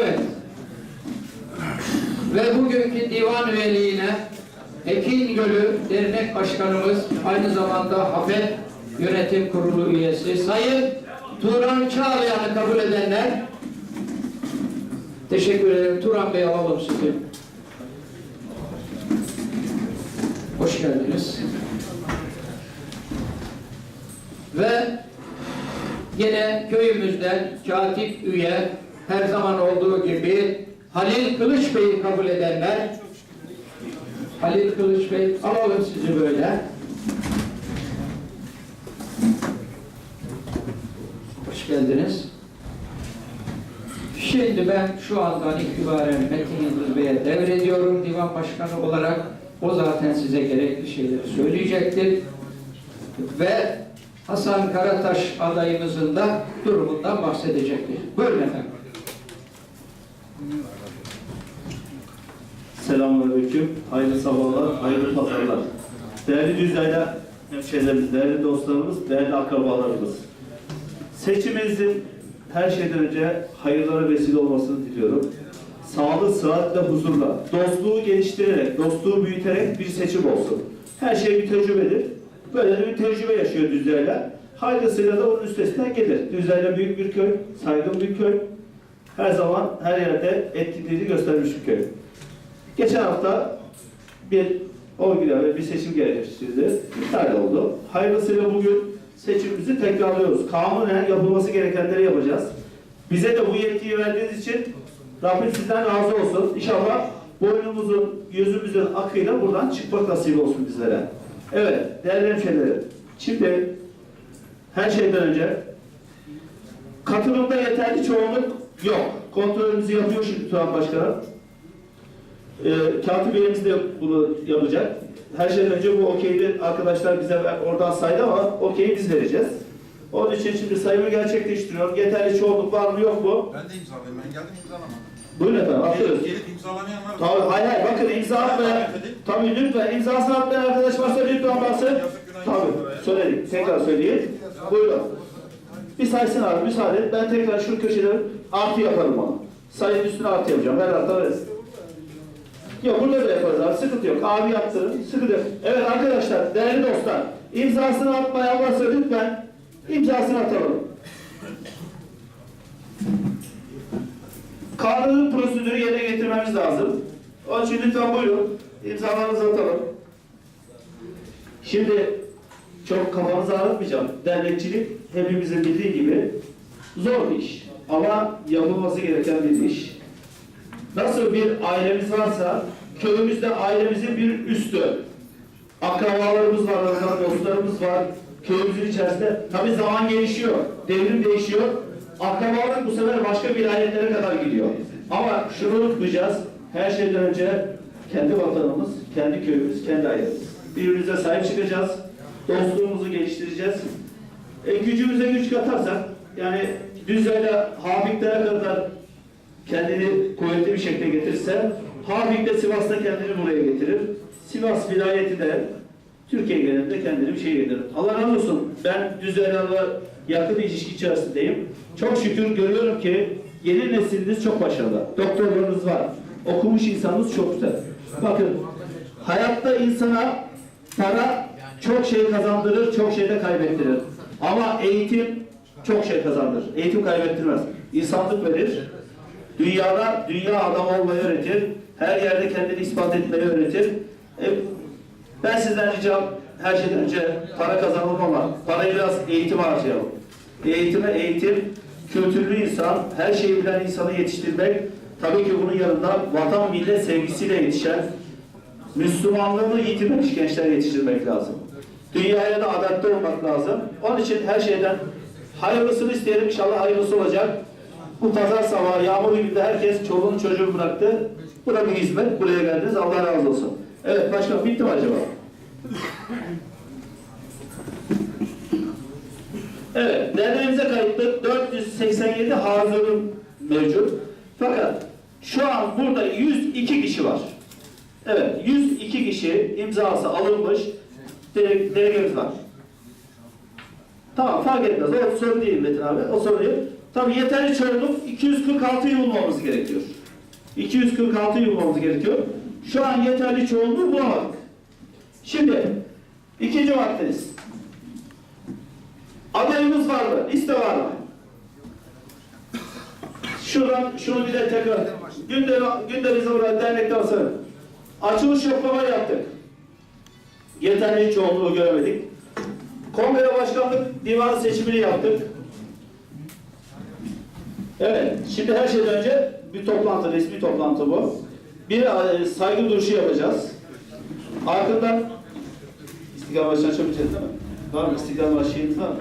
Evet. Ve bugünkü divan üyeliğine Ekin Gölü Dernek Başkanımız, aynı zamanda HAFE Yönetim Kurulu üyesi Sayın Turan Çağlayan'ı kabul edenler Teşekkür ederim. Turan Bey alalım sizi. Hoş geldiniz. Ve yine köyümüzden katip üye her zaman olduğu gibi Halil Kılıç Bey'i kabul edenler Halil Kılıç Bey alalım sizi böyle. Hoş geldiniz. Şimdi ben şu andan itibaren Metin Yıldız Bey'e devrediyorum divan başkanı olarak. O zaten size gerekli şeyleri söyleyecektir. Ve Hasan Karataş adayımızın da durumundan bahsedecektir. Buyurun efendim. Selamünaleyküm. Hayırlı sabahlar, hayırlı pazarlar. Değerli Düzlay'da hemşehrilerimiz, değerli dostlarımız, değerli akrabalarımız. Seçimimizin her şeyden önce hayırlara vesile olmasını diliyorum. Sağlık, sıhhatle, huzurla, dostluğu geliştirerek, dostluğu büyüterek bir seçim olsun. Her şey bir tecrübedir. Böyle bir tecrübe yaşıyor Düzlay'la. Hayırlısıyla da onun üstesinden gelir. Düzlay'la büyük bir köy, saygın bir köy. Her zaman her yerde etkinliğini göstermiş köy. Geçen hafta bir o ve bir seçim gerçekleştirildi. İptal oldu. Hayırlısıyla bugün seçimimizi tekrarlıyoruz. Kanunen yapılması gerekenleri yapacağız. Bize de bu yetkiyi verdiğiniz için Rabbim sizden razı olsun. İnşallah boynumuzun, yüzümüzün akıyla buradan çıkmak nasip olsun bizlere. Evet, değerli hemşehrilerim. Şimdi her şeyden önce katılımda yeterli çoğunluk yok. Kontrolümüzü yapıyor şimdi Turan Başkanım. E, Katip Bey'imiz de bunu yapacak. Her şeyden önce bu okeydi arkadaşlar bize oradan saydı ama okeyi biz vereceğiz. Onun için şimdi sayımı gerçekleştiriyorum. Yeterli çoğunluk var mı yok mu? Ben de imzalayayım. Ben geldim imzalamadım. Buyurun efendim atıyoruz. Gelip, gelip imzalamayan var. Tabii hayır hayır bakın imza atmayan, tabii lütfen imzasını atmayan arkadaş varsa lütfen baksın. Tabii söyledik, tekrar söyleyeyim. Buyurun. Bir saysın abi müsaade et. Ben tekrar şu köşede artı yaparım onu. Sayının üstüne artı yapacağım. Her hafta veririz. Yok burada da yaparız abi. Sıkıntı yok. Abi yaptırın. Sıkıntı yok. Evet arkadaşlar, değerli dostlar. imzasını atmayan varsa lütfen imzasını atalım. Kanunun prosedürü yerine getirmemiz lazım. Onun için lütfen buyurun. İmzalarınızı atalım. Şimdi çok kafanızı ağrıtmayacağım. Dernekçilik hepimizin bildiği gibi zor bir iş. Ama yapılması gereken bir iş. Nasıl bir ailemiz varsa köyümüzde ailemizin bir üstü. Akrabalarımız var, dostlarımız var. Köyümüzün içerisinde. Tabi zaman gelişiyor, devrim değişiyor. Akrabalık bu sefer başka vilayetlere kadar gidiyor. Ama şunu unutmayacağız. Her şeyden önce kendi vatanımız, kendi köyümüz, kendi ailemiz. Birbirimize sahip çıkacağız. Dostluğumuzu geliştireceğiz. E, gücümüze güç katarsak, yani Düzce'yle Hafik'lere kadar kendini kuvvetli bir şekilde getirirse, Hafik de Sivas'ta kendini buraya getirir. Sivas vilayeti de Türkiye genelinde kendini bir şey getirir. Allah razı olsun. Ben Düzce'yle yakın ilişki içerisindeyim. Çok şükür görüyorum ki yeni nesliniz çok başarılı. Doktorlarınız var. Okumuş insanınız çok güzel. Bakın hayatta insana para çok şey kazandırır, çok şey de kaybettirir. Ama eğitim çok şey kazandırır. Eğitim kaybettirmez. İnsanlık verir. Dünyada dünya adam olmayı öğretir. Her yerde kendini ispat etmeyi öğretir. E, ben sizden ricam her şeyden önce para kazanalım ama parayı biraz eğitime harcayalım. Eğitime eğitim, kültürlü insan, her şeyi bilen insanı yetiştirmek, tabii ki bunun yanında vatan millet sevgisiyle yetişen, Müslümanlığını yitirmemiş gençler yetiştirmek lazım. Dünyaya da adapte olmak lazım. Onun için her şeyden hayırlısını isteyelim. İnşallah hayırlısı olacak. Bu pazar sabahı yağmurlu günde herkes çoluğunu çocuğunu bıraktı. Bu da bir hizmet. Buraya geldiniz. Allah razı olsun. Evet başkan bitti mi acaba? Evet, derneğimize kayıtlı 487 hazırım mevcut. Fakat şu an burada 102 kişi var. Evet, 102 kişi imzası alınmış delegemiz var. Tamam, fark etmez. O sorun değil Metin abi. O sorun değil. Tabii yeterli çoğunluk 246 yıl bulmamız gerekiyor. 246 yıl bulmamız gerekiyor. Şu an yeterli çoğunluğu bulamadık. Şimdi ikinci maddeniz. Adayımız var mı? Liste var mı? Şuradan şunu bir de tekrar gündeme, gündemimize vuran dernekten sonra açılış yoklama yaptık. Yeterli çoğunluğu göremedik. Kongre başkanlık divan seçimini yaptık. Evet, şimdi her şeyden önce bir toplantı, resmi toplantı bu. Bir e, saygı duruşu yapacağız. Ardından İstiklal Marşı'nı açabileceğiz değil mi? Var mı? İstiklal var mı?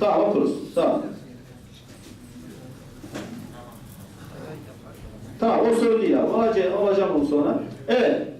Tamam okuruz. Tamam. Tamam o sorun değil abi. Alacağım, alacağım onu sonra. Evet.